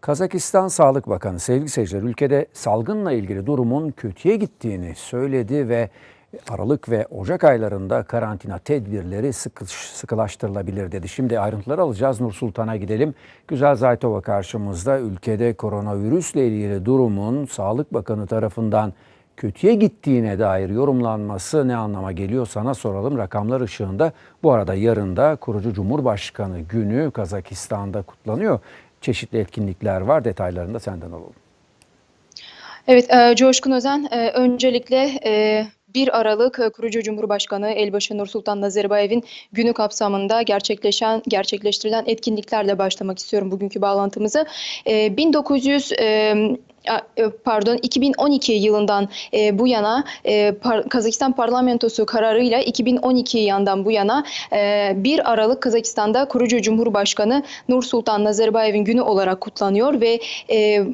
Kazakistan Sağlık Bakanı sevgili seyirciler ülkede salgınla ilgili durumun kötüye gittiğini söyledi ve Aralık ve Ocak aylarında karantina tedbirleri sıkış, sıkılaştırılabilir dedi. Şimdi ayrıntıları alacağız. Nur Sultan'a gidelim. Güzel Zaytova karşımızda ülkede koronavirüsle ilgili durumun Sağlık Bakanı tarafından kötüye gittiğine dair yorumlanması ne anlama geliyor sana soralım rakamlar ışığında. Bu arada yarın da kurucu Cumhurbaşkanı günü Kazakistan'da kutlanıyor. Çeşitli etkinlikler var detaylarını da senden alalım. Evet, e, Coşkun Özen, e, öncelikle e, 1 Aralık e, kurucu Cumhurbaşkanı Elbaşı Nursultan Nazarbayev'in günü kapsamında gerçekleşen gerçekleştirilen etkinliklerle başlamak istiyorum bugünkü bağlantımızı. E, 1900 e, e, pardon 2012 yılından e, bu yana e, par- Kazakistan parlamentosu kararıyla 2012 yandan bu yana e, 1 Aralık Kazakistan'da kurucu Cumhurbaşkanı Nursultan Nazarbayev'in günü olarak kutlanıyor ve e,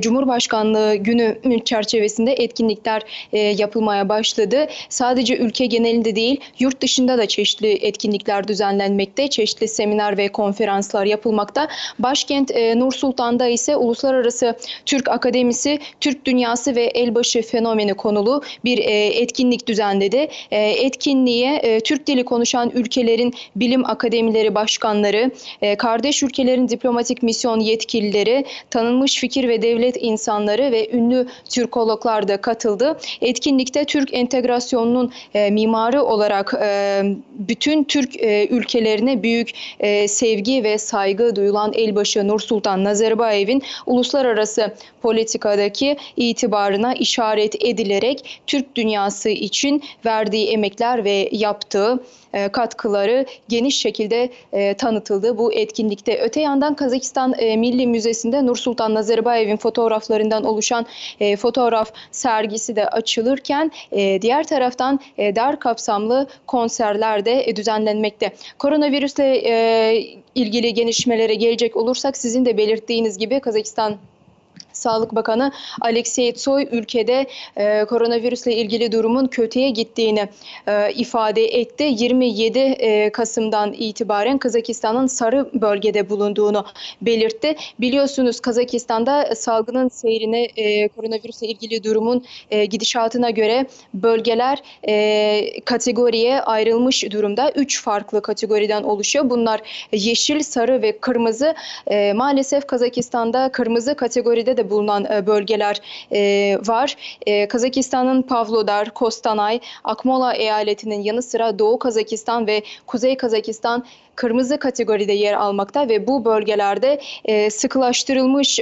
Cumhurbaşkanlığı günü çerçevesinde etkinlikler e, yapılmaya başladı. Sadece ülke genelinde değil, yurt dışında da çeşitli etkinlikler düzenlenmekte, çeşitli seminer ve konferanslar yapılmakta. Başkent e, Nur Sultan'da ise Uluslararası Türk Akademisi, Türk Dünyası ve Elbaşı Fenomeni konulu bir e, etkinlik düzenledi. Etkinliğe Türk dili konuşan ülkelerin bilim akademileri başkanları, kardeş ülkelerin diplomatik misyon yetkilileri, tanınmış fikir ve devlet insanları ve ünlü Türkologlar da katıldı. Etkinlikte Türk entegrasyonunun e, mimarı olarak e, bütün Türk e, ülkelerine büyük e, sevgi ve saygı duyulan Elbaşı Nursultan Nazarbayev'in uluslararası politikadaki itibarına işaret edilerek Türk dünyası için verdiği emekler ve yaptığı e, katkıları geniş şekilde e, tanıtıldı bu etkinlikte. Öte yandan Kazakistan e, Milli Müzesi'nde Nursultan Nazarbayev'in fotoğraflarından oluşan e, fotoğraf sergisi de açılırken e, diğer taraftan e, dar kapsamlı konserler de e, düzenlenmekte. Koronavirüsle e, ilgili gelişmelere gelecek olursak sizin de belirttiğiniz gibi Kazakistan Sağlık Bakanı Alexey Tsoy ülkede e, koronavirüsle ilgili durumun kötüye gittiğini e, ifade etti. 27 e, Kasım'dan itibaren Kazakistan'ın sarı bölgede bulunduğunu belirtti. Biliyorsunuz Kazakistan'da salgının seyrine e, koronavirüsle ilgili durumun e, gidişatına göre bölgeler e, kategoriye ayrılmış durumda. Üç farklı kategoriden oluşuyor. Bunlar yeşil, sarı ve kırmızı. E, maalesef Kazakistan'da kırmızı kategoride de bulunan e, bölgeler e, var. E, Kazakistan'ın Pavlodar, Kostanay, Akmola eyaletinin yanı sıra Doğu Kazakistan ve Kuzey Kazakistan kırmızı kategoride yer almakta ve bu bölgelerde sıkılaştırılmış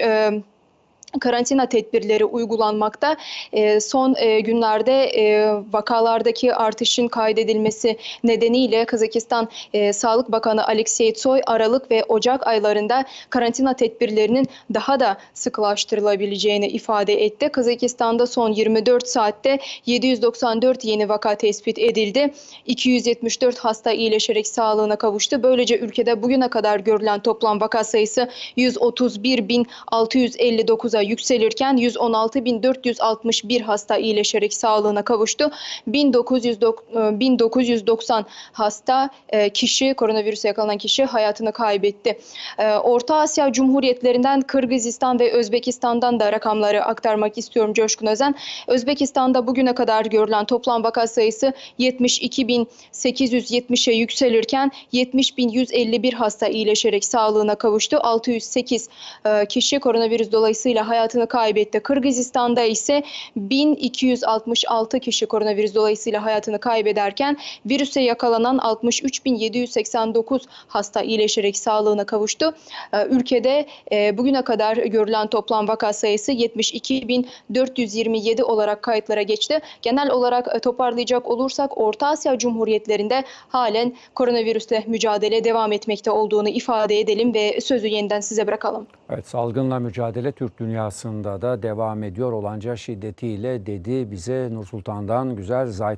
karantina tedbirleri uygulanmakta. E, son e, günlerde e, vakalardaki artışın kaydedilmesi nedeniyle Kazakistan e, Sağlık Bakanı Alexey Tsoy Aralık ve Ocak aylarında karantina tedbirlerinin daha da sıkılaştırılabileceğini ifade etti. Kazakistan'da son 24 saatte 794 yeni vaka tespit edildi. 274 hasta iyileşerek sağlığına kavuştu. Böylece ülkede bugüne kadar görülen toplam vaka sayısı 131.659'a yükselirken 116.461 hasta iyileşerek sağlığına kavuştu. 1900 1990 hasta e, kişi koronavirüse yakalanan kişi hayatını kaybetti. E, Orta Asya Cumhuriyetlerinden Kırgızistan ve Özbekistan'dan da rakamları aktarmak istiyorum Coşkun Özen. Özbekistan'da bugüne kadar görülen toplam vaka sayısı 72.870'e yükselirken 70.151 hasta iyileşerek sağlığına kavuştu. 608 e, kişi koronavirüs dolayısıyla hayatını kaybetti. Kırgızistan'da ise 1266 kişi koronavirüs dolayısıyla hayatını kaybederken virüse yakalanan 63.789 hasta iyileşerek sağlığına kavuştu. Ee, Ülkede e, bugüne kadar görülen toplam vaka sayısı 72.427 olarak kayıtlara geçti. Genel olarak e, toparlayacak olursak Orta Asya Cumhuriyetlerinde halen koronavirüsle mücadele devam etmekte olduğunu ifade edelim ve sözü yeniden size bırakalım. Evet salgınla mücadele Türk dünyasında da devam ediyor. Olanca şiddetiyle dedi bize Nur Sultan'dan güzel Zaytova